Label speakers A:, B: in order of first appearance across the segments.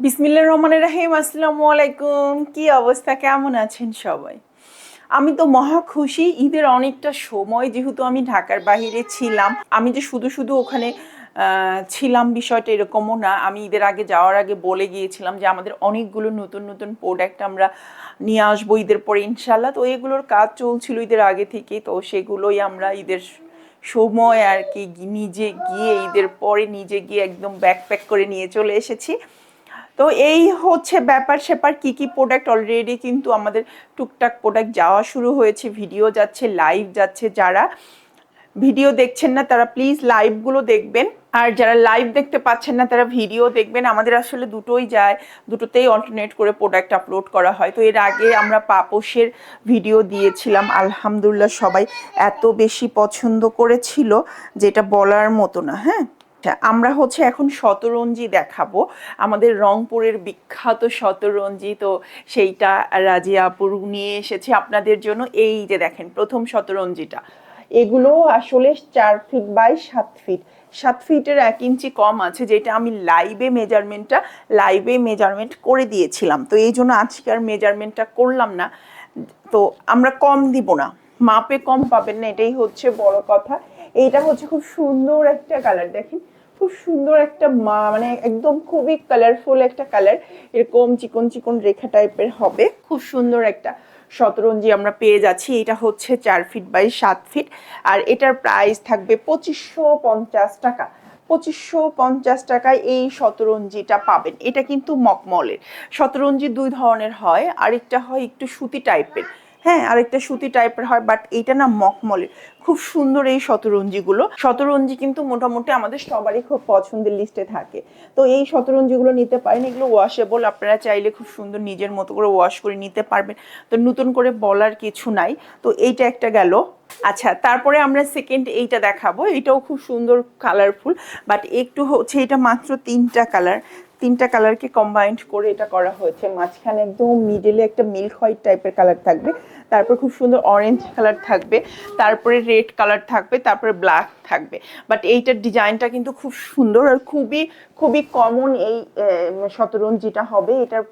A: বিসমিল্লা রহমানের রাহিম, আসসালামু আলাইকুম। কি অবস্থা? কেমন আছেন সবাই? আমি তো মহা খুশি, ঈদের অনেকটা সময় যেহেতু আমি ঢাকার বাইরে ছিলাম। আমি যে শুধু শুধু ওখানে ছিলাম বিষয়টা এরকমও না। আমি ঈদের আগে যাওয়ার আগে বলে গিয়েছিলাম যে আমাদের অনেকগুলো নতুন নতুন প্রোডাক্ট আমরা নিয়ে আসব ঈদের পরে ইনশাল্লাহ তো এগুলোর কাজ চলছিল ঈদের আগে থেকে তো সেগুলোই আমরা ঈদের সময় আর কি নিজে গিয়ে ঈদের পরে নিজে গিয়ে একদম ব্যাকপ্যাক করে নিয়ে চলে এসেছি। তো এই হচ্ছে ব্যাপার স্যাপার কি কি প্রোডাক্ট অলরেডি কিন্তু আমাদের টুকটাক প্রোডাক্ট যাওয়া শুরু হয়েছে ভিডিও যাচ্ছে লাইভ যাচ্ছে, যারা ভিডিও দেখছেন না তারা প্লিজ লাইভগুলো দেখবেন। আর যারা লাইভ দেখতে পাচ্ছেন না তারা ভিডিও দেখবেন। আমাদের আসলে দুটোই যায়, দুটোতেই অল্টারনেট করে প্রোডাক্ট আপলোড করা হয়। তো এর আগে আমরা পাপোশের ভিডিও দিয়েছিলাম, আলহামদুলিল্লাহ সবাই এত বেশি পছন্দ করেছিল, যেটা বলার মতো না হ্যাঁ? আমরা হচ্ছে এখন শতরঞ্জি দেখাবো। আমাদের রংপুরের বিখ্যাত শতরঞ্জি তো সেইটা রাজিয়া আপুর নিয়ে এসেছে আপনাদের জন্য। এই যে দেখেন, প্রথম শতরঞ্জিটা। এগুলো আসলে চার ফিট বাই সাত ফিট সাত ফিটের এক ইঞ্চি কম আছে, যেটা আমি লাইভে মেজারমেন্টটা লাইভে মেজারমেন্ট করে দিয়েছিলাম। তো এই জন্য আজকে আর মেজারমেন্টটা করলাম না। তো আমরা কম দিব না। মাপে কম পাবেন না, এটাই হচ্ছে বড় কথা। এইটা হচ্ছে খুব সুন্দর একটা কালার দেখেন খুব সুন্দর একটা মা মানে একদম খুবই কালারফুল একটা কালার এরকম চিকন চিকন রেখা টাইপের হবে। খুব সুন্দর একটা শতরঞ্জি আমরা পেয়ে যাচ্ছি। এটা হচ্ছে চার ফিট বাই সাত ফিট আর এটার প্রাইস থাকবে পঁচিশশো পঞ্চাশ টাকা। পঁচিশশো পঞ্চাশ টাকায় এই শতরঞ্জিটা পাবেন। এটা কিন্তু মকমলের। শতরঞ্জি দুই ধরনের হয়। আরেকটা হয় একটু সুতি টাইপের হ্যাঁ আরেকটা সুতি টাইপের হয় বাট এইটা না মকমলের খুব সুন্দর এই শতরঞ্জিগুলো। শতরঞ্জি কিন্তু মোটামুটি আমাদের সবারই খুব পছন্দের লিস্টে থাকে। তো এই শতরঞ্জিগুলো নিতে পারেন, এগুলো ওয়াশেবল আপনারা চাইলে খুব সুন্দর নিজের মতো করে ওয়াশ করে নিতে পারবেন। তো নতুন করে বলার কিছু নাই। তো এইটা একটা গেল। আচ্ছা তারপরে আমরা সেকেন্ড এইটা দেখাবো। এটাও খুব সুন্দর কালারফুল বাট একটু হচ্ছে এটা মাত্র তিনটা কালার তিনটা কালারকে কম্বাইন্ড করে এটা করা হয়েছে। মাঝখানে একদম মিডলে একটা মিল্ক হোয়াইট টাইপের কালার থাকবে। তারপর খুব সুন্দর অরেঞ্জ কালার থাকবে। তারপরে রেড কালার থাকবে তারপরে ব্ল্যাক থাকবে। বাট এইটার ডিজাইনটা কিন্তু খুব সুন্দর আর খুবই খুবই কমন এই আহ, শতরঞ্জিটা হবে। এটার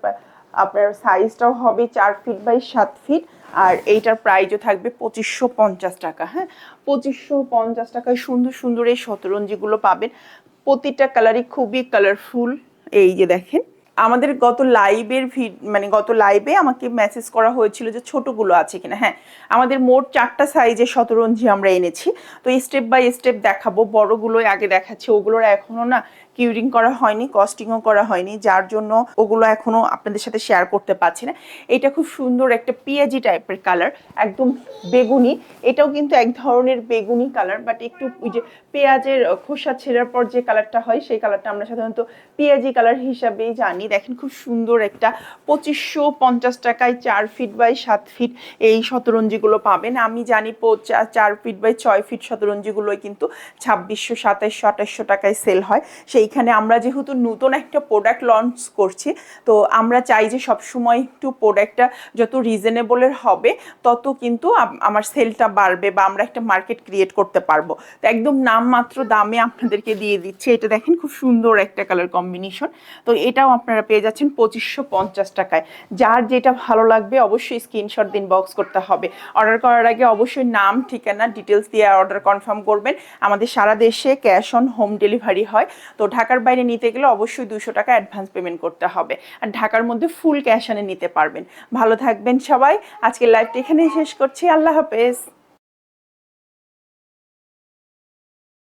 A: আপনার সাইজটাও হবে চার ফিট বাই সাত ফিট আর এইটার প্রাইজও থাকবে পঁচিশশো পঞ্চাশ টাকা হ্যাঁ? পঁচিশশো পঞ্চাশ টাকায় সুন্দর সুন্দর এই শতরঞ্জিগুলো পাবেন। প্রতিটা কালারই খুবই কালারফুল এই যে দেখেন, আমাদের গত লাইভের ভিড মানে গত লাইভে আমাকে মেসেজ করা হয়েছিল যে ছোটগুলো আছে কিনা। হ্যাঁ আমাদের মোট চারটা সাইজে শতরঞ্জি আমরা এনেছি। তো স্টেপ বাই স্টেপ দেখাবো, বড়গুলোই আগে দেখাচ্ছি, ওগুলোর এখনও না কিউরিং করা হয়নি কস্টিংও করা হয়নি, যার জন্য ওগুলো এখনও আপনাদের সাথে শেয়ার করতে পারছি না। এটা খুব সুন্দর একটা পিয়াজি টাইপের কালার একদম বেগুনি। এটাও কিন্তু এক ধরনের বেগুনি কালার বাট একটু ওই যে পেঁয়াজের খোসা ছেঁড়ার পর যে কালারটা হয়, সেই কালারটা আমরা সাধারণত পেঁয়াজি কালার হিসাবেই জানি। দেখেন খুব সুন্দর একটা পঁচিশশো পঞ্চাশ টাকায় চার ফিট বাই সাত ফিট এই শতরঞ্জিগুলো পাবেন। আমি জানি চার ফিট বাই ছয় ফিট শতরঞ্জিগুলোই কিন্তু ছাব্বিশশো, সাতাইশশো, আঠাইশশো টাকায় সেল হয়। সেইখানে আমরা যেহেতু নতুন একটা প্রোডাক্ট লঞ্চ করছি, তো আমরা চাই যে সবসময় একটু প্রোডাক্টটা যত রিজনেবলের হবে, তত কিন্তু আমার সেলটা বাড়বে বা আমরা একটা মার্কেট ক্রিয়েট করতে পারব। তো একদম নামমাত্র দামে আপনাদেরকে দিয়ে দিচ্ছে। এটা দেখেন খুব সুন্দর একটা কালার কম্বিনেশন তো এটাও আপনারা পেয়ে যাচ্ছেন পঁচিশশো পঞ্চাশ টাকায়। যার যেটা ভালো লাগবে অবশ্যই স্ক্রিনশট দিন বক্স করতে হবে। অর্ডার করার আগে অবশ্যই নাম, ঠিকানা ডিটেলস দিয়ে অর্ডার কনফার্ম করবেন। আমাদের সারা দেশে ক্যাশ অন হোম ডেলিভারি হয়। তো ঢাকার বাইরে নিতে গেলে অবশ্যই দুশো টাকা অ্যাডভান্স পেমেন্ট করতে হবে। আর ঢাকার মধ্যে ফুল ক্যাশ আনে নিতে পারবেন। ভালো থাকবেন সবাই। আজকের লাইভটা এখানেই শেষ করছি। আল্লাহ হাফেজ।